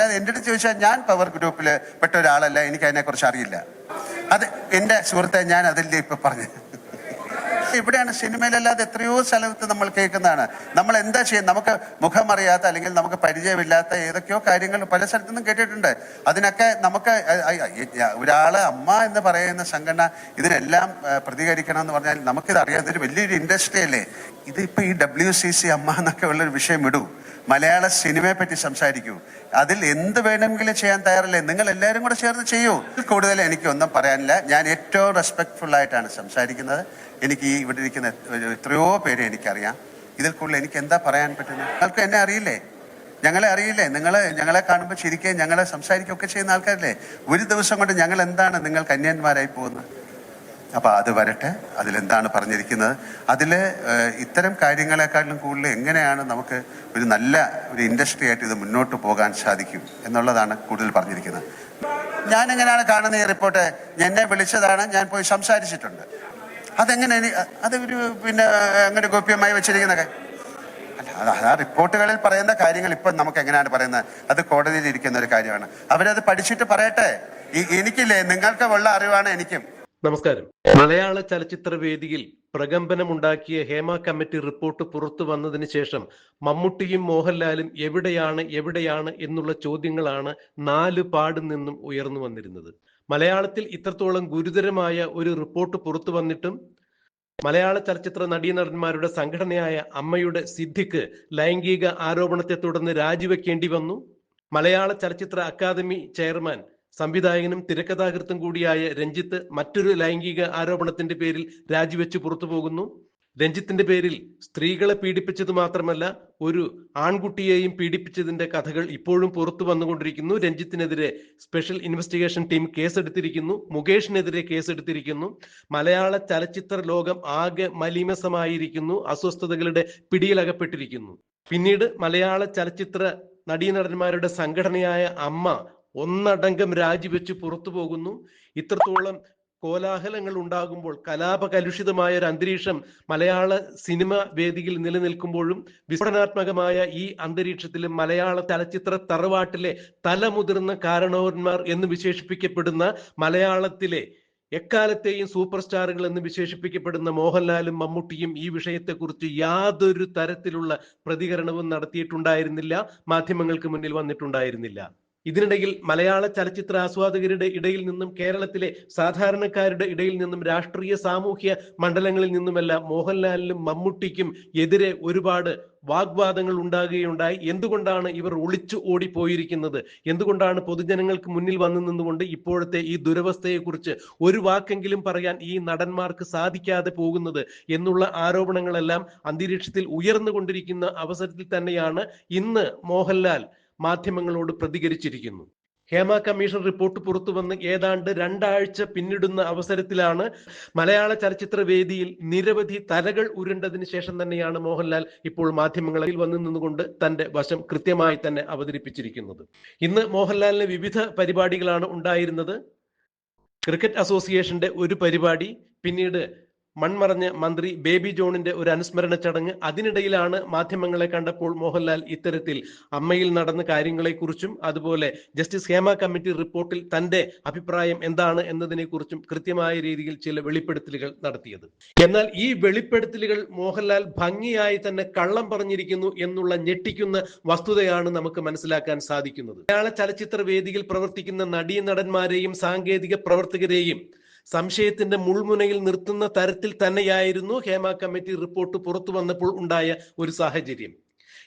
അല്ലാതെ എന്റെ അടുത്ത് ചോദിച്ചാൽ ഞാൻ പവർ ഗ്രൂപ്പിൽ പെട്ട ഒരാളല്ല എനിക്ക് അതിനെക്കുറിച്ച് അറിയില്ല. അത് എന്റെ സുഹൃത്തെ ഞാൻ അതിന്റെ ഇപ്പൊ പറഞ്ഞു. ഇവിടെയാണ് സിനിമയിലല്ലാതെ എത്രയോ സ്ഥലത്ത് നമ്മൾ കേൾക്കുന്നതാണ്. നമ്മൾ എന്താ ചെയ്യുക നമുക്ക് മുഖമറിയാത്ത അല്ലെങ്കിൽ നമുക്ക് പരിചയമില്ലാത്ത ഏതൊക്കെയോ കാര്യങ്ങൾ പല സ്ഥലത്തു നിന്നും കേട്ടിട്ടുണ്ട്. അതിനൊക്കെ നമുക്ക് ഒരാളെ അമ്മ എന്ന് പറയുന്ന സംഘടന ഇതിനെല്ലാം പ്രതികരിക്കണം എന്ന് പറഞ്ഞാൽ നമുക്കിത് അറിയാം ഇതൊരു വലിയൊരു ഇൻഡസ്ട്രി അല്ലേ? ഇതിപ്പോ ഈ ഡബ്ല്യു സി സി അമ്മ എന്നൊക്കെ ഉള്ളൊരു വിഷയം ഇടൂ മലയാള സിനിമയെ പറ്റി സംസാരിക്കൂ. അതിൽ എന്ത് വേണമെങ്കിലും ചെയ്യാൻ തയ്യാറല്ലേ? നിങ്ങൾ എല്ലാവരും കൂടെ ചേർന്ന് ചെയ്യൂ. കൂടുതൽ എനിക്കൊന്നും പറയാനില്ല. ഞാൻ ഏറ്റവും റെസ്പെക്ട്ഫുൾ ആയിട്ടാണ് സംസാരിക്കുന്നത്. എനിക്ക് ഈ ഇവിടെ ഇരിക്കുന്ന എത്രയോ പേരെ എനിക്കറിയാം. ഇതിൽ കൂടുതൽ എനിക്ക് എന്താ പറയാൻ പറ്റുന്നത്? നിങ്ങൾക്ക് എന്നെ അറിയില്ലേ? ഞങ്ങളെ അറിയില്ലേ? നിങ്ങൾ ഞങ്ങളെ കാണുമ്പോൾ ചിരിക്കുകയും ഞങ്ങളെ സംസാരിക്കുകയൊക്കെ ചെയ്യുന്ന ആൾക്കാരല്ലേ? ഒരു ദിവസം കൊണ്ട് ഞങ്ങൾ എന്താണ് നിങ്ങൾ കന്യാന്മാരായി പോകുന്നത്? അപ്പൊ അത് വരട്ടെ. അതിലെന്താണ് പറഞ്ഞിരിക്കുന്നത്? അതിൽ ഇത്തരം കാര്യങ്ങളെക്കാളും കൂടുതൽ എങ്ങനെയാണ് നമുക്ക് ഒരു നല്ല ഒരു ഇൻഡസ്ട്രി ആയിട്ട് ഇത് മുന്നോട്ട് പോകാൻ സാധിക്കും എന്നുള്ളതാണ് കൂടുതൽ പറഞ്ഞിരിക്കുന്നത്. ഞാൻ എങ്ങനെയാണ് കാണുന്ന ഈ റിപ്പോർട്ട്? എന്നെ വിളിച്ചതാണ് ഞാൻ പോയി സംസാരിച്ചിട്ടുണ്ട്. അതെങ്ങനെ ഒരു പിന്നെ അങ്ങനെ ഗോപ്യമായി വെച്ചിരിക്കുന്ന അല്ല ആ റിപ്പോർട്ടുകളിൽ പറയുന്ന കാര്യങ്ങൾ ഇപ്പം നമുക്ക് എങ്ങനെയാണ് പറയുന്നത്? അത് കോടതിയിൽ ഇരിക്കുന്ന ഒരു കാര്യമാണ്. അവരത് പഠിച്ചിട്ട് പറയട്ടെ. എനിക്കില്ലേ നിങ്ങൾക്ക് ഉള്ള അറിവാണ് എനിക്കും. നമസ്കാരം. മലയാള ചലച്ചിത്ര വേദിയിൽ പ്രകമ്പനമുണ്ടാക്കിയ ഹേമ കമ്മിറ്റി റിപ്പോർട്ട് പുറത്തു വന്നതിന് ശേഷം മമ്മൂട്ടിയും മോഹൻലാലും എവിടെയാണ് എവിടെയാണ് എന്നുള്ള ചോദ്യങ്ങളാണ് നാല് പാട് നിന്നും ഉയർന്നു വന്നിരുന്നത്. മലയാളത്തിൽ ഇത്രത്തോളം ഗുരുതരമായ ഒരു റിപ്പോർട്ട് പുറത്തു വന്നിട്ടും മലയാള ചലച്ചിത്ര നടീനടന്മാരുടെ സംഘടനയായ അമ്മയുടെ സിദ്ധിക്ക് ലൈംഗിക ആരോപണത്തെ തുടർന്ന് രാജിവെക്കേണ്ടി വന്നു. മലയാള ചലച്ചിത്ര അക്കാദമി ചെയർമാൻ സംവിധായകനും തിരക്കഥാകൃത്തും കൂടിയായ രഞ്ജിത്ത് മറ്റൊരു ലൈംഗിക ആരോപണത്തിന്റെ പേരിൽ രാജിവെച്ച് പുറത്തു പോകുന്നു. രഞ്ജിത്തിന്റെ പേരിൽ സ്ത്രീകളെ പീഡിപ്പിച്ചത് മാത്രമല്ല ഒരു ആൺകുട്ടിയെയും പീഡിപ്പിച്ചതിന്റെ കഥകൾ ഇപ്പോഴും പുറത്തു വന്നുകൊണ്ടിരിക്കുന്നു. രഞ്ജിത്തിനെതിരെ സ്പെഷ്യൽ ഇൻവെസ്റ്റിഗേഷൻ ടീം കേസെടുത്തിരിക്കുന്നു. മുകേഷിനെതിരെ കേസെടുത്തിരിക്കുന്നു. മലയാള ചലച്ചിത്ര ലോകം ആകെ മലീമസമായിരിക്കുന്നു. അസ്വസ്ഥതകളുടെ പിടിയിലകപ്പെട്ടിരിക്കുന്നു. പിന്നീട് മലയാള ചലച്ചിത്ര നടീനടന്മാരുടെ സംഘടനയായ അമ്മ ഒന്നടങ്കം രാജിവെച്ച് പുറത്തു പോകുന്നു. ഇത്രത്തോളം കോലാഹലങ്ങൾ ഉണ്ടാകുമ്പോൾ കലാപ കലുഷിതമായ ഒരു അന്തരീക്ഷം മലയാള സിനിമ വേദിയിൽ നിലനിൽക്കുമ്പോഴും വിസ്ഫോടനാത്മകമായ ഈ അന്തരീക്ഷത്തിൽ മലയാള ചലച്ചിത്ര തറവാട്ടിലെ തലമുതിർന്ന കാരണവന്മാർ എന്ന് വിശേഷിപ്പിക്കപ്പെടുന്ന മലയാളത്തിലെ എക്കാലത്തെയും സൂപ്പർ സ്റ്റാറുകൾ എന്ന് വിശേഷിപ്പിക്കപ്പെടുന്ന മോഹൻലാലും മമ്മൂട്ടിയും ഈ വിഷയത്തെക്കുറിച്ച് യാതൊരു തരത്തിലുള്ള പ്രതികരണവും നടത്തിയിട്ടുണ്ടായിരുന്നില്ല. മാധ്യമങ്ങൾക്ക് മുന്നിൽ വന്നിട്ടുണ്ടായിരുന്നില്ല. ഇതിനിടയിൽ മലയാള ചലച്ചിത്ര ആസ്വാദകരുടെ ഇടയിൽ നിന്നും കേരളത്തിലെ സാധാരണക്കാരുടെ ഇടയിൽ നിന്നും രാഷ്ട്രീയ സാമൂഹ്യ മണ്ഡലങ്ങളിൽ നിന്നുമെല്ലാം മോഹൻലാലിനും മമ്മൂട്ടിക്കും എതിരെ ഒരുപാട് വാഗ്വാദങ്ങൾ ഉണ്ടാകുകയുണ്ടായി. എന്തുകൊണ്ടാണ് ഇവർ ഒളിച്ചു ഓടിപ്പോയിരിക്കുന്നത്? എന്തുകൊണ്ടാണ് പൊതുജനങ്ങൾക്ക് മുന്നിൽ വന്നു നിന്നുകൊണ്ട് ഇപ്പോഴത്തെ ഈ ദുരവസ്ഥയെക്കുറിച്ച് ഒരു വാക്കെങ്കിലും പറയാൻ ഈ നടന്മാർക്ക് സാധിക്കാതെ പോകുന്നത് എന്നുള്ള ആരോപണങ്ങളെല്ലാം അന്തരീക്ഷത്തിൽ ഉയർന്നുകൊണ്ടിരിക്കുന്ന അവസരത്തിൽ തന്നെയാണ് ഇന്ന് മോഹൻലാൽ മാധ്യമങ്ങളോട് പ്രതികരിച്ചിരിക്കുന്നു. ഹേമ കമ്മീഷൻ റിപ്പോർട്ട് പുറത്തു വന്ന് ഏതാണ്ട് രണ്ടാഴ്ച പിന്നിടുന്ന അവസരത്തിലാണ് മലയാള ചലച്ചിത്ര വേദിയിൽ നിരവധി തലകൾ ഉരുണ്ടതിന് ശേഷം തന്നെയാണ് മോഹൻലാൽ ഇപ്പോൾ മാധ്യമങ്ങളിൽ വന്നു നിന്നുകൊണ്ട് തന്റെ വശം കൃത്യമായി തന്നെ അവതരിപ്പിച്ചിരിക്കുന്നത്. ഇന്ന് മോഹൻലാലിന് വിവിധ പരിപാടികളാണ് ഉണ്ടായിരുന്നത്. ക്രിക്കറ്റ് അസോസിയേഷന്റെ ഒരു പരിപാടി പിന്നീട് മൺമറഞ്ഞ മന്ത്രി ബേബി ജോണിന്റെ ഒരു അനുസ്മരണ ചടങ്ങ് അതിനിടയിലാണ് മാധ്യമങ്ങളെ കണ്ടപ്പോൾ മോഹൻലാൽ ഇത്തരത്തിൽ അമ്മയിൽ നടന്ന കാര്യങ്ങളെക്കുറിച്ചും അതുപോലെ ജസ്റ്റിസ് ഹേമ കമ്മിറ്റി റിപ്പോർട്ടിൽ തന്റെ അഭിപ്രായം എന്താണ് എന്നതിനെക്കുറിച്ചും കൃത്യമായ രീതിയിൽ ചില വെളിപ്പെടുത്തലുകൾ നടത്തിയത്. എന്നാൽ ഈ വെളിപ്പെടുത്തലുകൾ മോഹൻലാൽ ഭംഗിയായി തന്നെ കള്ളം പറഞ്ഞിരിക്കുന്നു എന്നുള്ള ഞെട്ടിക്കുന്ന വസ്തുതയാണ് നമുക്ക് മനസ്സിലാക്കാൻ സാധിക്കുന്നത്. മലയാള ചലച്ചിത്ര വേദിയിൽ പ്രവർത്തിക്കുന്ന നടീ നടന്മാരെയും സാങ്കേതിക പ്രവർത്തകരെയും സംശയത്തിന്റെ മുൾമുനയിൽ നിർത്തുന്ന തരത്തിൽ തന്നെയായിരുന്നു ഹേമ കമ്മിറ്റി റിപ്പോർട്ട് പുറത്തു വന്നപ്പോൾ ഉണ്ടായ ഒരു സാഹചര്യം.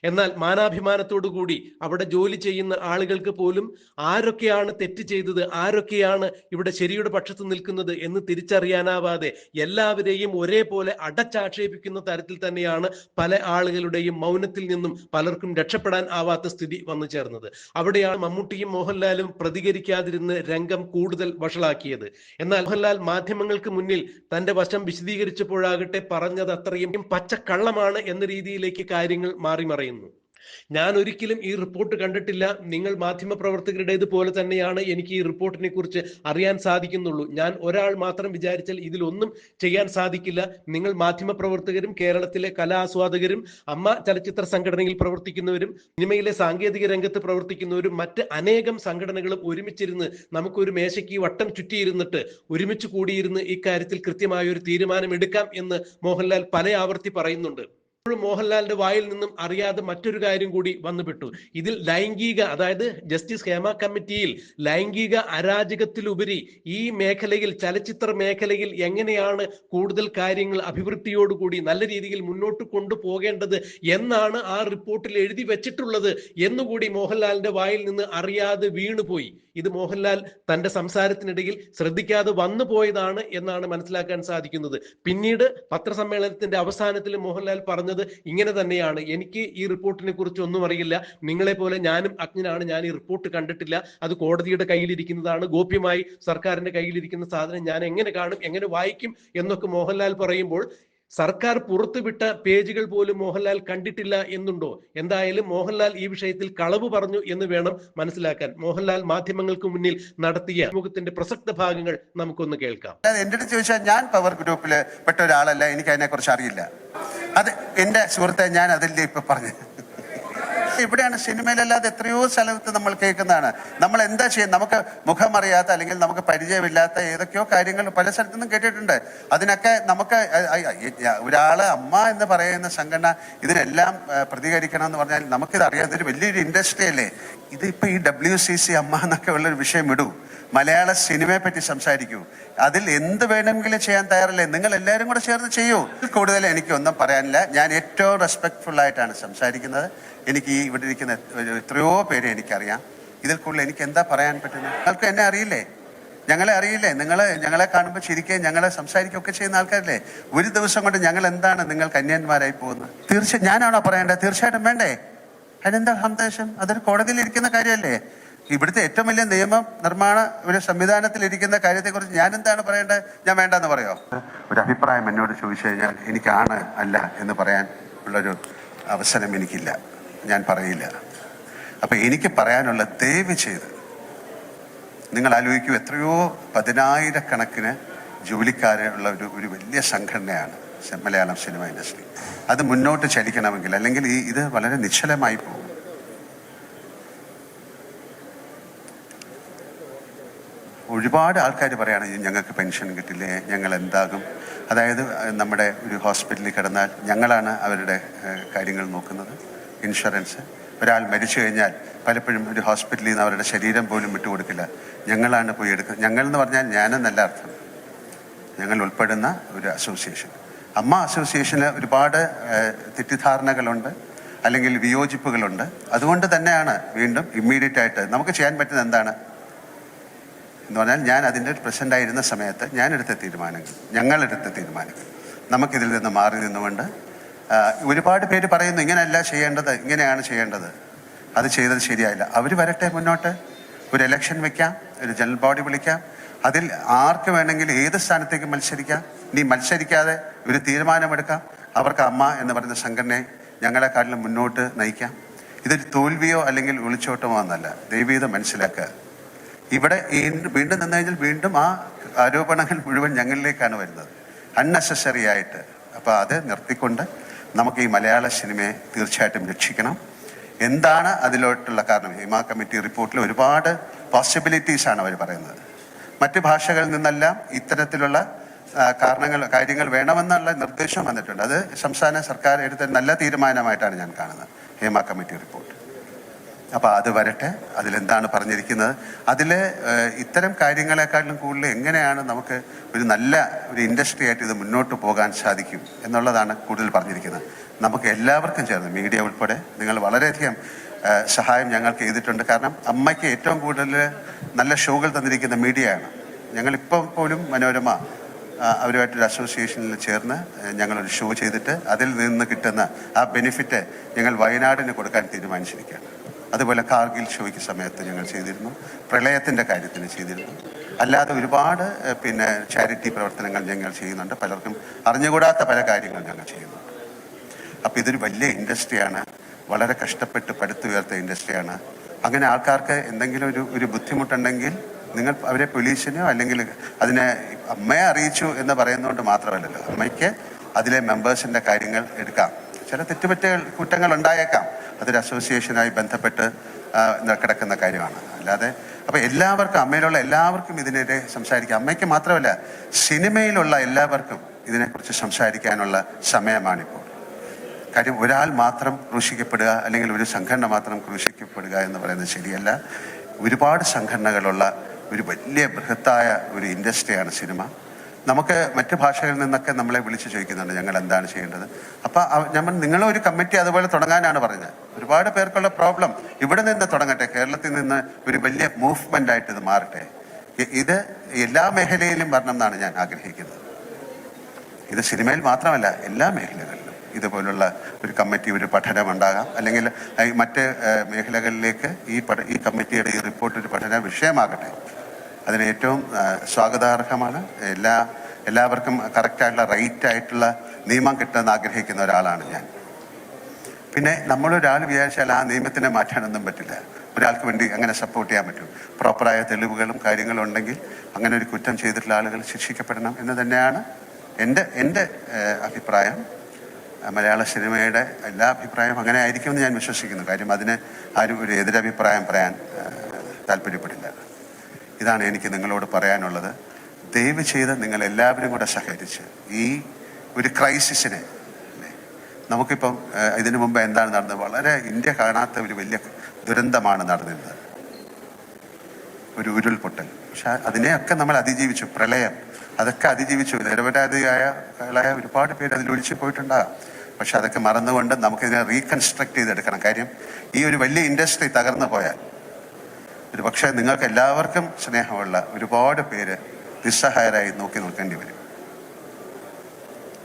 എന്നാൽ മാനാഭിമാനത്തോടു കൂടി അവിടെ ജോലി ചെയ്യുന്ന ആളുകൾക്ക് പോലും ആരൊക്കെയാണ് തെറ്റ് ചെയ്തത് ആരൊക്കെയാണ് ഇവിടെ ശരിയുടെ പക്ഷത്ത് നിൽക്കുന്നത് എന്ന് തിരിച്ചറിയാനാവാതെ എല്ലാവരെയും ഒരേപോലെ അടച്ചാക്ഷേപിക്കുന്ന തരത്തിൽ തന്നെയാണ് പല ആളുകളുടെയും മൗനത്തിൽ നിന്നും പലർക്കും രക്ഷപ്പെടാൻ ആവാത്ത സ്ഥിതി വന്നു ചേർന്നത്. അവിടെയാണ് മമ്മൂട്ടിയും മോഹൻലാലും പ്രതികരിക്കാതിരുന്ന് രംഗം കൂടുതൽ വഷളാക്കിയത്. എന്നാൽ മോഹൻലാൽ മാധ്യമങ്ങൾക്ക് മുന്നിൽ തന്റെ വശം വിശദീകരിച്ചപ്പോഴാകട്ടെ പറഞ്ഞത് അത്രയും പച്ചക്കള്ളമാണ് എന്ന രീതിയിലേക്ക് കാര്യങ്ങൾ മാറി മറയുന്നു ഞാൻ ഒരിക്കലും ഈ റിപ്പോർട്ട് കണ്ടിട്ടില്ല. നിങ്ങൾ മാധ്യമപ്രവർത്തകരുടേത് പോലെ തന്നെയാണ് എനിക്ക് ഈ റിപ്പോർട്ടിനെ കുറിച്ച് അറിയാൻ സാധിക്കുന്നുള്ളൂ. ഞാൻ ഒരാൾ മാത്രം വിചാരിച്ചാൽ ഇതിലൊന്നും ചെയ്യാൻ സാധിക്കില്ല. നിങ്ങൾ മാധ്യമപ്രവർത്തകരും കേരളത്തിലെ കലാസ്വാദകരും അമ്മ ചലച്ചിത്ര സംഘടനയിൽ പ്രവർത്തിക്കുന്നവരും സിനിമയിലെ സാങ്കേതിക രംഗത്ത് പ്രവർത്തിക്കുന്നവരും മറ്റ് അനേകം സംഘടനകളും ഒരുമിച്ചിരുന്ന് നമുക്കൊരു മേശയ്ക്ക് വട്ടം ചുറ്റിയിരുന്നിട്ട് ഒരുമിച്ച് കൂടിയിരുന്ന് ഇക്കാര്യത്തിൽ കൃത്യമായ ഒരു തീരുമാനം എടുക്കാം എന്ന് മോഹൻലാൽ പല ആവർത്തി പറയുന്നുണ്ട്. ഇപ്പോഴും മോഹൻലാലിന്റെ വായിൽ നിന്നും അറിയാതെ മറ്റൊരു കാര്യം കൂടി വന്നുപെട്ടു. ഇതിൽ ലൈംഗിക അതായത് ജസ്റ്റിസ് ഹേമ കമ്മിറ്റിയിൽ ലൈംഗിക അരാജകത്തിലുപരി ഈ മേഖലയിൽ ചലച്ചിത്ര മേഖലയിൽ എങ്ങനെയാണ് കൂടുതൽ കാര്യങ്ങൾ അഭിവൃദ്ധിയോടുകൂടി നല്ല രീതിയിൽ മുന്നോട്ട് കൊണ്ടുപോകേണ്ടത് എന്നാണ് ആ റിപ്പോർട്ടിൽ എഴുതി വെച്ചിട്ടുള്ളത് എന്നുകൂടി മോഹൻലാലിന്റെ വായിൽ നിന്ന് അറിയാതെ വീണുപോയി. ഇത് മോഹൻലാൽ തന്റെ സംസാരത്തിനിടയിൽ ശ്രദ്ധിക്കാതെ വന്നു പോയതാണ് എന്നാണ് മനസ്സിലാക്കാൻ സാധിക്കുന്നത്. പിന്നീട് പത്രസമ്മേളനത്തിന്റെ അവസാനത്തിൽ മോഹൻലാൽ പറഞ്ഞത് ഇങ്ങനെ തന്നെയാണ്. എനിക്ക് ഈ റിപ്പോർട്ടിനെ കുറിച്ച് ഒന്നും അറിയില്ല. നിങ്ങളെ പോലെ ഞാനും അജ്ഞനാണ്. ഞാൻ ഈ റിപ്പോർട്ട് കണ്ടിട്ടില്ല. അത് കോടതിയുടെ കയ്യിലിരിക്കുന്നതാണ്. ഗോപ്യമായി സർക്കാരിന്റെ കയ്യിലിരിക്കുന്ന സാധനം ഞാൻ എങ്ങനെ കാണും എങ്ങനെ വായിക്കും എന്നൊക്കെ മോഹൻലാൽ പറയുമ്പോൾ സർക്കാർ പുറത്തുവിട്ട പേജുകൾ പോലും മോഹൻലാൽ കണ്ടിട്ടില്ല എന്നുണ്ടോ? എന്തായാലും മോഹൻലാൽ ഈ വിഷയത്തിൽ കളവ് പറഞ്ഞു എന്ന് വേണം മനസ്സിലാക്കാൻ. മോഹൻലാൽ മാധ്യമങ്ങൾക്ക് മുന്നിൽ നടത്തിയ മുഖത്തിന്റെ പ്രസക്ത ഭാഗങ്ങൾ നമുക്കൊന്ന് കേൾക്കാം. എന്റെ അടുത്ത് ചോദിച്ചാൽ ഞാൻ പവർ ഗ്രൂപ്പിൽ പെട്ട ഒരാളല്ല എനിക്ക് അതിനെക്കുറിച്ച് അറിയില്ല. അത് എന്റെ സുഹൃത്തെ ഞാൻ അതിന്റെ ഇപ്പൊ പറഞ്ഞു ഇവിടെയാണ് സിനിമയിലല്ലാതെ എത്രയോ സ്ഥലത്ത് നമ്മൾ കേൾക്കുന്നതാണ്. നമ്മൾ എന്താ ചെയ്യുന്നത് നമുക്ക് മുഖമറിയാത്ത അല്ലെങ്കിൽ നമുക്ക് പരിചയമില്ലാത്ത ഏതൊക്കെയോ കാര്യങ്ങൾ പല സ്ഥലത്തു നിന്നും കേട്ടിട്ടുണ്ട്. അതിനൊക്കെ നമുക്ക് ഒരാൾ അമ്മ എന്ന് പറയുന്ന സംഘടന ഇതിനെല്ലാം പ്രതികരിക്കണം എന്ന് പറഞ്ഞാൽ നമുക്കിത് അറിയാം ഇതൊരു വലിയൊരു ഇൻഡസ്ട്രി അല്ലേ? ഇതിപ്പോ ഈ ഡബ്ല്യു സി സി അമ്മ എന്നൊക്കെ ഉള്ളൊരു വിഷയം ഇടൂ മലയാള സിനിമയെ പറ്റി സംസാരിക്കൂ. അതിൽ എന്ത് വേണമെങ്കിലും ചെയ്യാൻ തയ്യാറല്ലേ? നിങ്ങൾ എല്ലാവരും കൂടെ ചേർന്ന് ചെയ്യൂ. കൂടുതൽ എനിക്കൊന്നും പറയാനില്ല. ഞാൻ ഏറ്റവും റെസ്പെക്ട്ഫുൾ ആയിട്ടാണ് സംസാരിക്കുന്നത്. എനിക്ക് ഈ ഇവിടെ ഇരിക്കുന്ന എത്രയോ പേരെ എനിക്കറിയാം. ഇതിൽ കൂടുതൽ എനിക്ക് എന്താ പറയാൻ പറ്റുന്നത്? നിങ്ങൾക്ക് എന്നെ അറിയില്ലേ? ഞങ്ങളെ അറിയില്ലേ? നിങ്ങൾ ഞങ്ങളെ കാണുമ്പോൾ ചിരിക്കുകയും ഞങ്ങളെ സംസാരിക്കുകയൊക്കെ ചെയ്യുന്ന ആൾക്കാരല്ലേ? ഒരു ദിവസം കൊണ്ട് ഞങ്ങൾ എന്താണ് നിങ്ങൾ കന്യാന്മാരായി പോകുന്നത്? തീർച്ചയായും ഞാനാണോ പറയേണ്ടത്? തീർച്ചയായിട്ടും വേണ്ടേ? അതിനെന്താ സന്ദേശം അതൊരു കോടതിയിൽ ഇരിക്കുന്ന കാര്യമല്ലേ? ഇവിടുത്തെ ഏറ്റവും വലിയ നിയമ നിർമ്മാണ ഒരു സംവിധാനത്തിൽ ഇരിക്കുന്ന കാര്യത്തെക്കുറിച്ച് ഞാൻ എന്താണ് പറയേണ്ടത്? ഞാൻ വേണ്ടെന്ന് പറയോ? ഒരു അഭിപ്രായം എന്നോട് ചോദിച്ചു കഴിഞ്ഞാൽ എനിക്കാണ് അല്ല എന്ന് പറയാൻ ഉള്ളൊരു അവസരം എനിക്കില്ല. ഞാൻ പറയില്ല. അപ്പൊ എനിക്ക് പറയാനുള്ള ദയവ് ചെയ്ത് നിങ്ങൾ ആലോചിക്കൂ എത്രയോ പതിനായിരക്കണക്കിന് ജോലിക്കാരുള്ള ഒരു ഒരു വലിയ സംഘടനയാണ് മലയാളം സിനിമ ഇൻഡസ്ട്രി. അത് മുന്നോട്ട് ചലിക്കണമെങ്കിൽ അല്ലെങ്കിൽ ഈ ഇത് വളരെ നിശ്ചലമായി പോകും. ഒരുപാട് ആൾക്കാർ പറയാണ് ഞങ്ങൾക്ക് പെൻഷൻ കിട്ടില്ലേ ഞങ്ങൾ എന്താകും? അതായത് നമ്മുടെ ഒരു ഹോസ്പിറ്റലിൽ കിടന്നാൽ ഞങ്ങളാണ് അവരുടെ കാര്യങ്ങൾ നോക്കുന്നത് ഇൻഷുറൻസ്. ഒരാൾ മരിച്ചു കഴിഞ്ഞാൽ പലപ്പോഴും ഒരു ഹോസ്പിറ്റലിൽ നിന്ന് അവരുടെ ശരീരം പോലും വിട്ടുകൊടുക്കില്ല ഞങ്ങളാണ് പോയി എടുക്കുന്നത് ഞങ്ങൾ എന്ന് പറഞ്ഞാൽ ഞാനെന്നല്ല അർത്ഥം. ഞങ്ങൾ ഉൾപ്പെടുന്ന ഒരു അസോസിയേഷൻ. അമ്മ അസോസിയേഷന് ഒരുപാട് തെറ്റിദ്ധാരണകളുണ്ട് അല്ലെങ്കിൽ വിയോജിപ്പുകളുണ്ട്. അതുകൊണ്ട് തന്നെയാണ് വീണ്ടും ഇമ്മീഡിയറ്റ് ആയിട്ട് നമുക്ക് ചെയ്യാൻ പറ്റുന്നത് എന്താണ്? എന്ന് പറഞ്ഞാൽ ഞാൻ അതിന്റെ പ്രസന്റായിരുന്ന സമയത്ത് ഞാൻ എടുത്ത തീരുമാനങ്ങൾ ഞങ്ങളെടുത്ത തീരുമാനങ്ങൾ നമുക്കിതിൽ നിന്ന് മാറി നിന്നുകൊണ്ട് ഒരുപാട് പേര് പറയുന്നു ഇങ്ങനെയല്ല ചെയ്യേണ്ടത് ഇങ്ങനെയാണ് ചെയ്യേണ്ടത്. അത് ചെയ്തത് ശരിയായില്ല. അവർ വരട്ടെ മുന്നോട്ട്. ഒരു ഇലക്ഷൻ വെക്കാം ഒരു ജനറൽ ബോഡി വിളിക്കാം. അതിൽ ആർക്ക് വേണമെങ്കിലും ഏത് സ്ഥാനത്തേക്ക് മത്സരിക്കാം. നീ മത്സരിക്കാതെ ഒരു തീരുമാനമെടുക്കാം. അവർക്ക് അമ്മ എന്ന് പറയുന്ന സംഘടനയെ ഞങ്ങളെക്കാട്ടിലും മുന്നോട്ട് നയിക്കാം. ഇതൊരു തോൽവിയോ അല്ലെങ്കിൽ ഒളിച്ചോട്ടമോ എന്നല്ല. ദൈവീതം മനസ്സിലാക്കുക. ഇവിടെ വീണ്ടും നിന്ന് കഴിഞ്ഞാൽ വീണ്ടും ആ ആരോപണങ്ങൾ മുഴുവൻ ഞങ്ങളിലേക്കാണ് വരുന്നത്. അൺനെസസറി ആയിട്ട്. അപ്പോൾ അത് നിർത്തിക്കൊണ്ട് നമുക്ക് ഈ മലയാള സിനിമയെ തീർച്ചയായിട്ടും രക്ഷിക്കണം. എന്താണ് അതിലോട്ടുള്ള കാരണം? ഹിമ കമ്മിറ്റി റിപ്പോർട്ടിൽ ഒരുപാട് പോസിബിലിറ്റീസ് ആണ് അവർ പറയുന്നത്. മറ്റ് ഭാഷകളിൽ നിന്നെല്ലാം ഇത്തരത്തിലുള്ള കാരണങ്ങൾ കാര്യങ്ങൾ വേണമെന്നുള്ള നിർദ്ദേശം വന്നിട്ടുണ്ട്. അത് സംസ്ഥാന സർക്കാർ എടുത്ത നല്ല തീരുമാനമായിട്ടാണ് ഞാൻ കാണുന്നത്. Hema committee report. അപ്പോൾ അത് വരട്ടെ. അതിലെന്താണ് പറഞ്ഞിരിക്കുന്നത്? അതിൽ ഇത്തരം കാര്യങ്ങളെക്കാട്ടിലും കൂടുതൽ എങ്ങനെയാണ് നമുക്ക് ഒരു നല്ല ഒരു ഇൻഡസ്ട്രി ആയിട്ട് ഇത് മുന്നോട്ട് പോകാൻ സാധിക്കും എന്നുള്ളതാണ് കൂടുതൽ പറഞ്ഞിരിക്കുന്നത്. നമുക്ക് എല്ലാവർക്കും ചേർന്ന് മീഡിയ ഉൾപ്പെടെ നിങ്ങൾ വളരെയധികം സഹായം ഞങ്ങൾക്ക് ചെയ്തിട്ടുണ്ട്. കാരണം അമ്മയ്ക്ക് ഏറ്റവും കൂടുതൽ നല്ല ഷോകൾ തന്നിരിക്കുന്ന മീഡിയയാണ്. ഞങ്ങളിപ്പം പോലും മനോരമ അവരുമായിട്ടൊരു അസോസിയേഷനിൽ ചേർന്ന് ഞങ്ങളൊരു ഷോ ചെയ്തിട്ട് അതിൽ നിന്ന് കിട്ടുന്ന ആ ബെനിഫിറ്റ് ഞങ്ങൾ വയനാടിന് കൊടുക്കാൻ തീരുമാനിച്ചിരിക്കുകയാണ്. അതുപോലെ കാർഗിൽ ഷോയ്ക്ക് സമയത്ത് ഞങ്ങൾ ചെയ്തിരുന്നു. പ്രളയത്തിന്റെ കാര്യത്തിന് ചെയ്തിരുന്നു. അല്ലാതെ ഒരുപാട് പിന്നെ ചാരിറ്റി പ്രവർത്തനങ്ങൾ ഞങ്ങൾ ചെയ്യുന്നുണ്ട്. പലർക്കും അറിഞ്ഞുകൂടാത്ത പല കാര്യങ്ങൾ ഞങ്ങൾ ചെയ്യുന്നുണ്ട് അപ്പോൾ ഇതൊരു വലിയ ഇൻഡസ്ട്രിയാണ്. വളരെ കഷ്ടപ്പെട്ട് പടുത്തുയർത്ത ഇൻഡസ്ട്രിയാണ്. അങ്ങനെ ആൾക്കാർക്ക് എന്തെങ്കിലും ഒരു ഒരു ബുദ്ധിമുട്ടുണ്ടെങ്കിൽ നിങ്ങൾ അവരെ പോലീസിനോ അല്ലെങ്കിൽ അതിനെ അമ്മയെ അറിയിച്ചു എന്ന് പറയുന്നതുകൊണ്ട് മാത്രമല്ലല്ലോ. അമ്മയ്ക്ക് അതിലെ മെമ്പേഴ്സിന്റെ കാര്യങ്ങൾ എടുക്കാം. ചില തെറ്റുപറ്റ കുറ്റങ്ങൾ ഉണ്ടായേക്കാം. അതൊരു അസോസിയേഷനായി ബന്ധപ്പെട്ട് കിടക്കുന്ന കാര്യമാണ്. അല്ലാതെ അപ്പോൾ എല്ലാവർക്കും അമ്മയിലുള്ള എല്ലാവർക്കും ഇതിനെതിരെ സംസാരിക്കാം. അമ്മയ്ക്ക് മാത്രമല്ല സിനിമയിലുള്ള എല്ലാവർക്കും ഇതിനെക്കുറിച്ച് സംസാരിക്കാനുള്ള സമയമാണിപ്പോൾ. കാര്യം ഒരാൾ മാത്രം ക്രൂശിക്കപ്പെടുക അല്ലെങ്കിൽ ഒരു സംഘടന മാത്രം ക്രൂശിക്കപ്പെടുക എന്ന് പറയുന്നത് ശരിയല്ല. ഒരുപാട് സംഘടനകളുള്ള ഒരു വലിയ ബൃഹത്തായ ഒരു ഇൻഡസ്ട്രിയാണ് സിനിമ. നമുക്ക് മറ്റു ഭാഷകളിൽ നിന്നൊക്കെ നമ്മളെ വിളിച്ച് ചോദിക്കുന്നുണ്ട് ഞങ്ങൾ എന്താണ് ചെയ്യേണ്ടത്. അപ്പോൾ നമ്മൾ നിങ്ങളൊരു കമ്മിറ്റി അതുപോലെ തുടങ്ങാനാണ് പറഞ്ഞത്. ഒരുപാട് പേർക്കുള്ള പ്രോബ്ലം. ഇവിടെ നിന്ന് തുടങ്ങട്ടെ കേരളത്തിൽ നിന്ന് ഒരു വലിയ മൂവ്മെന്റ് ആയിട്ട് ഇത് മാറട്ടെ. ഇത് എല്ലാ മേഖലയിലും വരണം എന്നാണ് ഞാൻ ആഗ്രഹിക്കുന്നത്. ഇത് സിനിമയിൽ മാത്രമല്ല എല്ലാ മേഖലകളിലും ഇതുപോലുള്ള ഒരു കമ്മിറ്റി ഒരു പഠനം ഉണ്ടാകാം. അല്ലെങ്കിൽ മറ്റ് മേഖലകളിലേക്ക് ഈ പഠ ഈ കമ്മിറ്റിയുടെ ഈ റിപ്പോർട്ട് ഒരു പഠന വിഷയമാകട്ടെ. അതിന് ഏറ്റവും സ്വാഗതാർഹമാണ്. എല്ലാ എല്ലാവർക്കും കറക്റ്റായിട്ടുള്ള റൈറ്റ് ആയിട്ടുള്ള നിയമം കിട്ടുമെന്ന് ആഗ്രഹിക്കുന്ന ഒരാളാണ് ഞാൻ. പിന്നെ നമ്മളൊരാൾ വിചാരിച്ചാൽ ആ നിയമത്തിനെ മാറ്റാനൊന്നും പറ്റില്ല. ഒരാൾക്ക് വേണ്ടി അങ്ങനെ സപ്പോർട്ട് ചെയ്യാൻ പറ്റും. പ്രോപ്പറായ തെളിവുകളും കാര്യങ്ങളും ഉണ്ടെങ്കിൽ അങ്ങനെ ഒരു കുറ്റം ചെയ്തിട്ടുള്ള ആളുകൾ ശിക്ഷിക്കപ്പെടണം എന്ന് തന്നെയാണ് എന്റെ എന്റെ അഭിപ്രായം. മലയാള സിനിമയുടെ എല്ലാ അഭിപ്രായവും അങ്ങനെ ആയിരിക്കുമെന്ന് ഞാൻ വിശ്വസിക്കുന്നു. കാര്യം അതിന് ആരും ഒരു എതിരഭിപ്രായം പറയാൻ താല്പര്യപ്പെടില്ല. ഇതാണ് എനിക്ക് നിങ്ങളോട് പറയാനുള്ളത്. ദയവ് ചെയ്ത് നിങ്ങൾ എല്ലാവരും കൂടെ സഹകരിച്ച് ഈ ഒരു ക്രൈസിസിനെ നമുക്കിപ്പം ഇതിനു മുമ്പ് എന്താണ് നടന്നത്? വളരെ ഇന്ത്യ കാണാത്ത ഒരു വലിയ ദുരന്തമാണ് നടന്നിരുന്നത് ഒരു ഉരുൾപൊട്ടൽ. പക്ഷെ അതിനെയൊക്കെ നമ്മൾ അതിജീവിച്ചു. പ്രളയം. അതൊക്കെ അതിജീവിച്ചു. നിരപരാധിയായ ഒരുപാട് പേര് അതിൽ ഒഴിച്ചു പോയിട്ടുണ്ടാകാം. പക്ഷെ അതൊക്കെ മറന്നുകൊണ്ട് നമുക്കിതിനെ റീകൺസ്ട്രക്ട് ചെയ്തെടുക്കണം. കാര്യം ഈ ഒരു വലിയ ഇൻഡസ്ട്രി തകർന്നു പോയാൽ ഒരു പക്ഷേ നിങ്ങൾക്ക് എല്ലാവർക്കും സ്നേഹമുള്ള ഒരുപാട് പേര് നിസ്സഹായരായി നോക്കി നിൽക്കേണ്ടി വരും.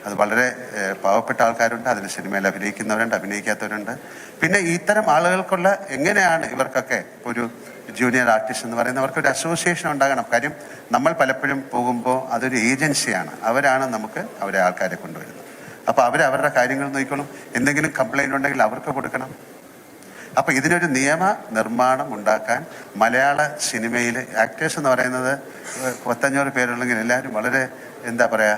അത് വളരെ പാവപ്പെട്ട ആൾക്കാരുണ്ട് അതിന് സിനിമയിൽ അഭിനയിക്കുന്നവരുണ്ട് അഭിനയിക്കാത്തവരുണ്ട്. പിന്നെ ഇത്തരം ആളുകൾക്കുള്ള എങ്ങനെയാണ് ഇവർക്കൊക്കെ ഒരു ജൂനിയർ ആർട്ടിസ്റ്റ് എന്ന് പറയുന്നവർക്ക് ഒരു അസോസിയേഷൻ ഉണ്ടാകണം. കാര്യം നമ്മൾ പലപ്പോഴും പോകുമ്പോൾ അതൊരു ഏജൻസിയാണ് അവരാണ് നമുക്ക് അവരെ ആൾക്കാരെ കൊണ്ടുവരുന്നത്. അപ്പോൾ അവർ അവരുടെ കാര്യങ്ങൾ നോക്കിക്കോളും. എന്തെങ്കിലും കംപ്ലൈന്റ് ഉണ്ടെങ്കിൽ അവർക്ക് കൊടുക്കണം. അപ്പൊ ഇതിനൊരു നിയമ നിർമ്മാണം ഉണ്ടാക്കാൻ മലയാള സിനിമയിൽ ആക്ടേഴ്സ് എന്ന് പറയുന്നത് പത്തഞ്ഞൂറ് പേരുള്ളെങ്കിൽ എല്ലാവരും വളരെ എന്താ പറയാ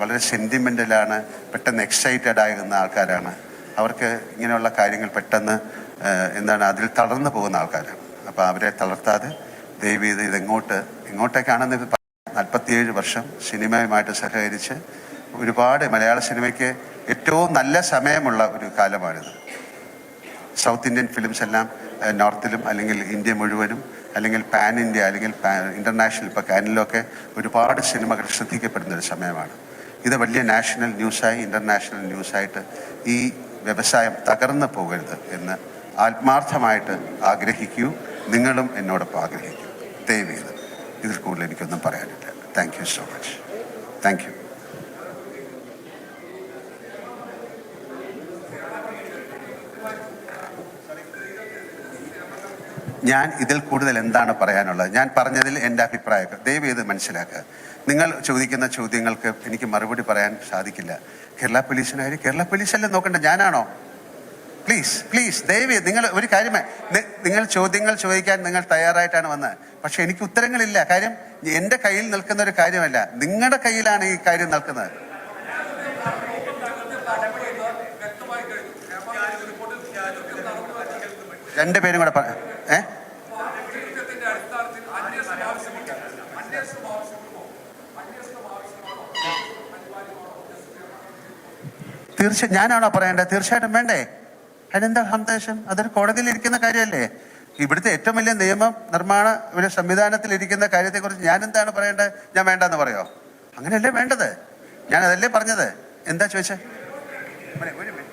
വളരെ സെന്റിമെന്റലാണ് പെട്ടെന്ന് എക്സൈറ്റഡ് ആകുന്ന ആൾക്കാരാണ്. അവർക്ക് ഇങ്ങനെയുള്ള കാര്യങ്ങൾ പെട്ടെന്ന് എന്താണ് അതിൽ തളർന്നു പോകുന്ന ആൾക്കാരാണ്. അപ്പൊ അവരെ തളർത്താതെ ദയവ് ഇത് ഇതെങ്ങോട്ട് എങ്ങോട്ടേക്കാണെന്ന് ഇത് നാൽപ്പത്തിയേഴ് വർഷം സിനിമയുമായിട്ട് സഹകരിച്ച് ഒരുപാട് മലയാള സിനിമയ്ക്ക് ഏറ്റവും നല്ല സമയമുള്ള ഒരു കാലമാണിത്. സൗത്ത് ഇന്ത്യൻ ഫിലിംസ് എല്ലാം നോർത്തിലും അല്ലെങ്കിൽ ഇന്ത്യ മുഴുവനും അല്ലെങ്കിൽ പാൻ ഇന്ത്യ അല്ലെങ്കിൽ ഇന്റർനാഷണൽ ഇപ്പോൾ കാനിലൊക്കെ ഒരുപാട് സിനിമകൾ ശ്രദ്ധിക്കപ്പെടുന്ന ഒരു സമയമാണ്. ഇത് വലിയ നാഷണൽ ന്യൂസായി ഇന്റർനാഷണൽ ന്യൂസായിട്ട് ഈ വ്യവസായം തകർന്നു പോകരുത് എന്ന് ആത്മാർത്ഥമായിട്ട് ആഗ്രഹിക്കൂ. നിങ്ങളും എന്നോടൊപ്പം ആഗ്രഹിക്കൂ. ദയവ് ചെയ്ത് ഇതിൽ കൂടുതൽ എനിക്കൊന്നും പറയാനില്ല. Thank you so much thank you ഞാൻ ഇതിൽ കൂടുതൽ എന്താണ് പറയാനുള്ളത്? ഞാൻ പറഞ്ഞതിൽ എന്റെ അഭിപ്രായം ദയവ് ചെയ്ത് മനസ്സിലാക്കുക. നിങ്ങൾ ചോദിക്കുന്ന ചോദ്യങ്ങൾക്ക് എനിക്ക് മറുപടി പറയാൻ സാധിക്കില്ല. കേരള പോലീസിനായാലും കേരള പോലീസല്ലേ നോക്കണ്ട? ഞാനാണോ? പ്ലീസ് പ്ലീസ് ദയവ് നിങ്ങൾ ഒരു കാര്യമേ നിങ്ങൾ ചോദ്യങ്ങൾ ചോദിക്കാൻ നിങ്ങൾ തയ്യാറായിട്ടാണ് വന്നത്. പക്ഷെ എനിക്ക് ഉത്തരങ്ങളില്ല. കാര്യം എന്റെ കയ്യിൽ നിൽക്കുന്ന ഒരു കാര്യമല്ല. നിങ്ങളുടെ കയ്യിലാണ് ഈ കാര്യം നിൽക്കുന്നത്. രണ്ടുപേരും കൂടെ പറ. ഏ? തീർച്ച ഞാനാണോ പറയേണ്ടത് തീർച്ചയായിട്ടും വേണ്ടേ? അതിനെന്താ സന്ദേശം അതൊരു കോടതിയിൽ ഇരിക്കുന്ന കാര്യമല്ലേ? ഇവിടുത്തെ ഏറ്റവും വലിയ നിയമം നിർമ്മാണ ഒരു സംവിധാനത്തിൽ ഇരിക്കുന്ന കാര്യത്തെക്കുറിച്ച് ഞാൻ എന്താണ് പറയേണ്ടത് ഞാൻ വേണ്ടെന്ന് പറയോ? അങ്ങനെയല്ലേ വേണ്ടത്? ഞാൻ അതല്ലേ പറഞ്ഞത്? എന്താ ചോദിച്ചേ? ഒരു മിനിറ്റ്.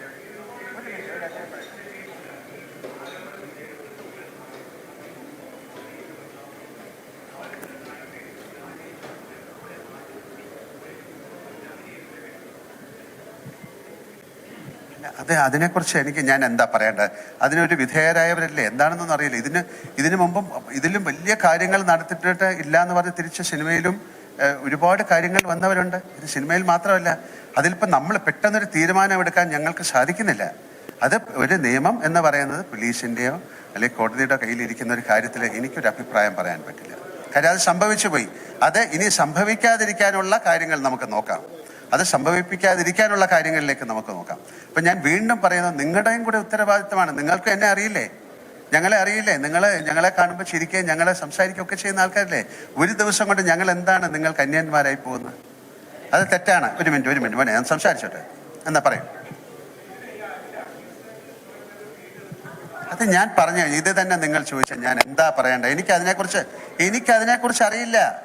അത് അതിനെക്കുറിച്ച് എനിക്ക് ഞാൻ എന്താ പറയേണ്ടത്? അതിനൊരു വിധേയരായവരല്ലേ? എന്താണെന്നൊന്നും അറിയില്ല. ഇതിന് ഇതിനു മുമ്പും ഇതിലും വലിയ കാര്യങ്ങൾ നടത്തിയിട്ട് ഇല്ല എന്ന് പറഞ്ഞ് തിരിച്ച് സിനിമയിലും ഒരുപാട് കാര്യങ്ങൾ വന്നവരുണ്ട്. ഇത് സിനിമയിൽ മാത്രമല്ല അതിലിപ്പോൾ നമ്മൾ പെട്ടെന്നൊരു തീരുമാനം എടുക്കാൻ ഞങ്ങൾക്ക് സാധിക്കുന്നില്ല. അത് ഒരു നിയമം എന്ന് പറയുന്നത് പോലീസിന്റെയോ അല്ലെങ്കിൽ കോടതിയുടെ കയ്യിലിരിക്കുന്ന ഒരു കാര്യത്തിൽ എനിക്കൊരു അഭിപ്രായം പറയാൻ പറ്റില്ല. കാര്യം അത് സംഭവിച്ചു പോയി. അത് ഇനി സംഭവിക്കാതിരിക്കാനുള്ള കാര്യങ്ങൾ നമുക്ക് നോക്കാം. അത് സംഭവിപ്പിക്കാതിരിക്കാനുള്ള കാര്യങ്ങളിലേക്ക് നമുക്ക് നോക്കാം. അപ്പം ഞാൻ വീണ്ടും പറയുന്നത് നിങ്ങളുടെയും കൂടെ ഉത്തരവാദിത്തമാണ്. നിങ്ങൾക്ക് എന്നെ അറിയില്ലേ? ഞങ്ങളെ അറിയില്ലേ? നിങ്ങൾ ഞങ്ങളെ കാണുമ്പോൾ ചിരിക്കുകയും ഞങ്ങളെ സംസാരിക്കുകയും ഒക്കെ ചെയ്യുന്ന ആൾക്കാരില്ലേ? ഒരു ദിവസം കൊണ്ട് ഞങ്ങൾ എന്താണ് നിങ്ങൾ കന്യാന്മാരായി പോകുന്നത്? അത് തെറ്റാണ്. ഒരു മിനിറ്റ് ഒരു മിനിറ്റ്. മോനെ ഞാൻ സംസാരിച്ചോട്ടെ. എന്നാ പറയും. അത് ഞാൻ പറഞ്ഞു ഇത് തന്നെ നിങ്ങൾ ചോദിച്ചാൽ ഞാൻ എന്താ പറയണ്ടത്? എനിക്ക് അതിനെക്കുറിച്ച് എനിക്ക് അതിനെക്കുറിച്ച് അറിയില്ല.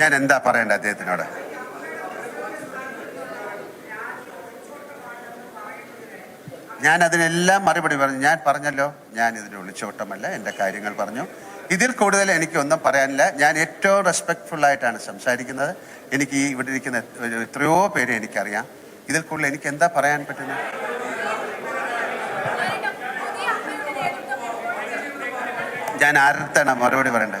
ഞാൻ എന്താ പറയേണ്ടത് അദ്ദേഹത്തിനോട്? ഞാൻ അതിനെല്ലാം മറുപടി പറഞ്ഞു. ഞാൻ പറഞ്ഞല്ലോ ഞാൻ ഇതിന് ഒളിച്ചോട്ടമല്ല എന്റെ കാര്യങ്ങൾ പറഞ്ഞു. ഇതിൽ കൂടുതൽ എനിക്കൊന്നും പറയാനില്ല. ഞാൻ ഏറ്റവും റെസ്പെക്ട്ഫുൾ ആയിട്ടാണ് സംസാരിക്കുന്നത്. എനിക്ക് ഈ ഇവിടെ ഇരിക്കുന്ന എത്രയോ പേരെ എനിക്കറിയാം. ഇതിൽ കൂടുതൽ എനിക്ക് എന്താ പറയാൻ പറ്റുന്നത്? ഞാൻ ആരുടെ മറുപടി പറയണ്ടേ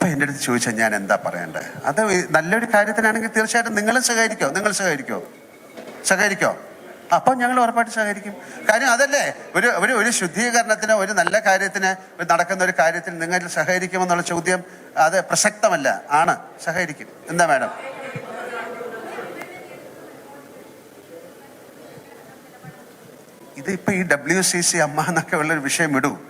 ഇപ്പൊ എന്റെ അടുത്ത് ചോദിച്ചാൽ ഞാൻ എന്താ പറയണ്ടേ? അത് നല്ലൊരു കാര്യത്തിനാണെങ്കിൽ തീർച്ചയായിട്ടും നിങ്ങളും സഹകരിക്കോ നിങ്ങൾ സഹകരിക്കോ? സഹകരിക്കോ? അപ്പം ഞങ്ങൾ ഉറപ്പായിട്ട് സഹകരിക്കും. കാര്യം അതല്ലേ ഒരു ഒരു ഒരു ശുദ്ധീകരണത്തിന് ഒരു നല്ല കാര്യത്തിന് നടക്കുന്ന ഒരു കാര്യത്തിൽ നിങ്ങൾ സഹകരിക്കുമെന്നുള്ള ചോദ്യം അത് പ്രസക്തമല്ല. ആണ്. സഹകരിക്കും. എന്താ മാഡം? ഇത് ഇപ്പൊ ഈ ഡബ്ല്യു സി സി അമ്മ എന്നൊക്കെ ഉള്ളൊരു വിഷയം ഇടൂ.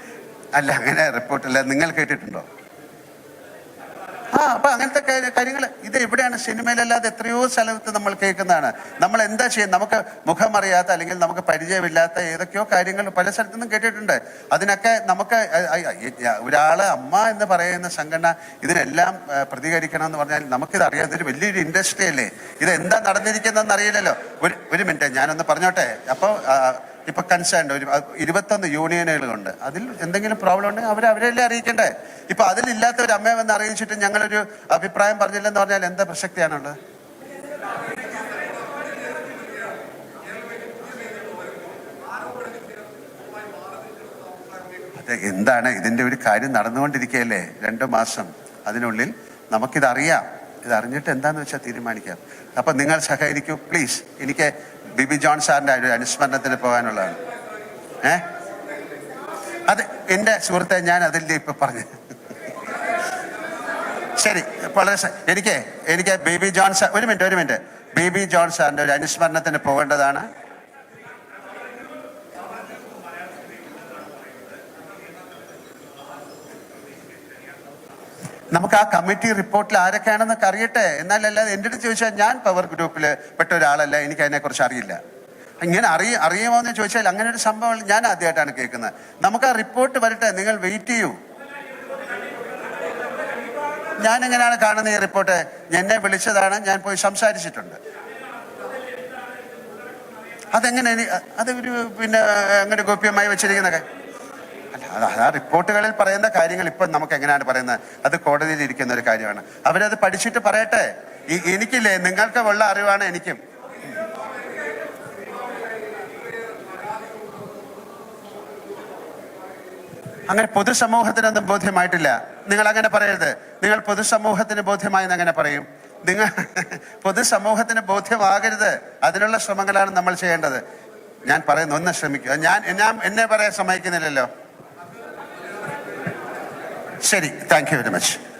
അല്ല അങ്ങനെ റിപ്പോർട്ടില്ല നിങ്ങൾ കേട്ടിട്ടുണ്ടോ? കാര്യങ്ങൾ ഇത് എവിടെയാണ്? സിനിമയിലല്ലാതെ എത്രയോ സ്ഥലത്ത് നമ്മൾ കേൾക്കുന്നതാണ്. നമ്മൾ എന്താ ചെയ്യുന്നത് നമുക്ക് മുഖമറിയാത്ത അല്ലെങ്കിൽ നമുക്ക് പരിചയമില്ലാത്ത ഏതൊക്കെയോ കാര്യങ്ങൾ പല സ്ഥലത്തു നിന്നും കേട്ടിട്ടുണ്ട്. അതിനൊക്കെ നമുക്ക് ഒരാൾ അമ്മ എന്ന് പറയുന്ന സംഘടന ഇതിനെല്ലാം പ്രതികരിക്കണം എന്ന് പറഞ്ഞാൽ നമുക്കിത് അറിയാം ഇതൊരു വലിയൊരു ഇൻഡസ്ട്രി അല്ലേ? ഇത് എന്താ നടന്നിരിക്കുന്നതെന്ന് അറിയില്ലല്ലോ. ഒരു ഒരു മിനിറ്റ് ഞാനൊന്ന് പറഞ്ഞോട്ടെ. അപ്പോൾ ഇപ്പൊ കൺസേൺഡ് ഒരു ഇരുപത്തൊന്ന് യൂണിയനുകളുണ്ട്. അതിൽ എന്തെങ്കിലും പ്രോബ്ലം ഉണ്ടെങ്കിൽ അവർ അവരെല്ലാം അറിയിക്കണ്ടേ? ഇപ്പൊ അതിലില്ലാത്ത ഒരു അമ്മയെ വന്ന് അറിയിച്ചിട്ട് ഞങ്ങളൊരു അഭിപ്രായം പറഞ്ഞില്ലെന്ന് പറഞ്ഞാൽ എന്താ പ്രസക്തിയാണുള്ളത്? അത് എന്താണ് ഇതിന്റെ ഒരു കാര്യം നടന്നുകൊണ്ടിരിക്കുകയല്ലേ? രണ്ടു മാസം അതിനുള്ളിൽ നമുക്കിതറിയാം. ഇത് അറിഞ്ഞിട്ട് എന്താന്ന് വെച്ചാൽ തീരുമാനിക്കാം. അപ്പൊ നിങ്ങൾ സഹകരിക്കൂ. പ്ലീസ് എനിക്ക് ബിബി ജോൺ സാറിന്റെ ഒരു അനുസ്മരണത്തിന് പോകാനുള്ളതാണ്. ഏ? അത് എന്റെ സുഹൃത്തെ ഞാൻ അതിന്റെ ഇപ്പൊ പറഞ്ഞു ശരി വളരെ എനിക്ക് എനിക്ക് ബേബി ജോൺ സാർ ഒരു മിനിറ്റ് ഒരു മിനിറ്റ്. ബേബി ജോൺ സാറിന്റെ ഒരു അനുസ്മരണത്തിന് പോകേണ്ടതാണ്. നമുക്ക് ആ കമ്മിറ്റി റിപ്പോർട്ടിൽ ആരൊക്കെയാണെന്നൊക്കെ അറിയട്ടെ. എന്നാലല്ലാതെ എന്റെ അടുത്ത് ചോദിച്ചാൽ ഞാൻ പവർ ഗ്രൂപ്പിൽ പെട്ട ഒരാളല്ല എനിക്ക് അതിനെക്കുറിച്ച് അറിയില്ല. ഇങ്ങനെ അറിയ അറിയുമോ എന്ന് ചോദിച്ചാൽ അങ്ങനെ ഒരു സംഭവം ഞാൻ ആദ്യമായിട്ടാണ് കേൾക്കുന്നത്. നമുക്ക് ആ റിപ്പോർട്ട് വരട്ടെ നിങ്ങൾ വെയിറ്റ് ചെയ്യൂ. ഞാൻ എങ്ങനെയാണ് കാണുന്നത് ഈ റിപ്പോർട്ട്? എന്നെ വിളിച്ചതാണ് ഞാൻ പോയി സംസാരിച്ചിട്ടുണ്ട്. അതെങ്ങനെ അത് ഒരു പിന്നെ അങ്ങനെ ഗോപ്യമായി വെച്ചിരിക്കുന്നൊക്കെ അല്ല അത് ആ റിപ്പോർട്ടുകളിൽ പറയുന്ന കാര്യങ്ങൾ ഇപ്പം നമുക്ക് എങ്ങനെയാണ് പറയുന്നത്? അത് കോടതിയിൽ ഇരിക്കുന്ന ഒരു കാര്യമാണ്. അവരത് പഠിച്ചിട്ട് പറയട്ടെ. എനിക്കില്ലേ നിങ്ങൾക്ക് ഉള്ള അറിവാണ് എനിക്കും. അങ്ങനെ പൊതുസമൂഹത്തിനൊന്നും ബോധ്യമായിട്ടില്ല. നിങ്ങൾ അങ്ങനെ പറയരുത്. നിങ്ങൾ പൊതുസമൂഹത്തിന് ബോധ്യമായെന്ന് അങ്ങനെ പറയും. നിങ്ങൾ പൊതുസമൂഹത്തിന് ബോധ്യമാകരുത്. അതിനുള്ള ശ്രമങ്ങളാണ് നമ്മൾ ചെയ്യേണ്ടത്. ഞാൻ പറയുന്നു ഒന്ന് ശ്രമിക്കുക. ഞാൻ ഞാൻ എന്നെ പറയാൻ സമ്മതിക്കുന്നില്ലല്ലോ. ശരി. Thank you very much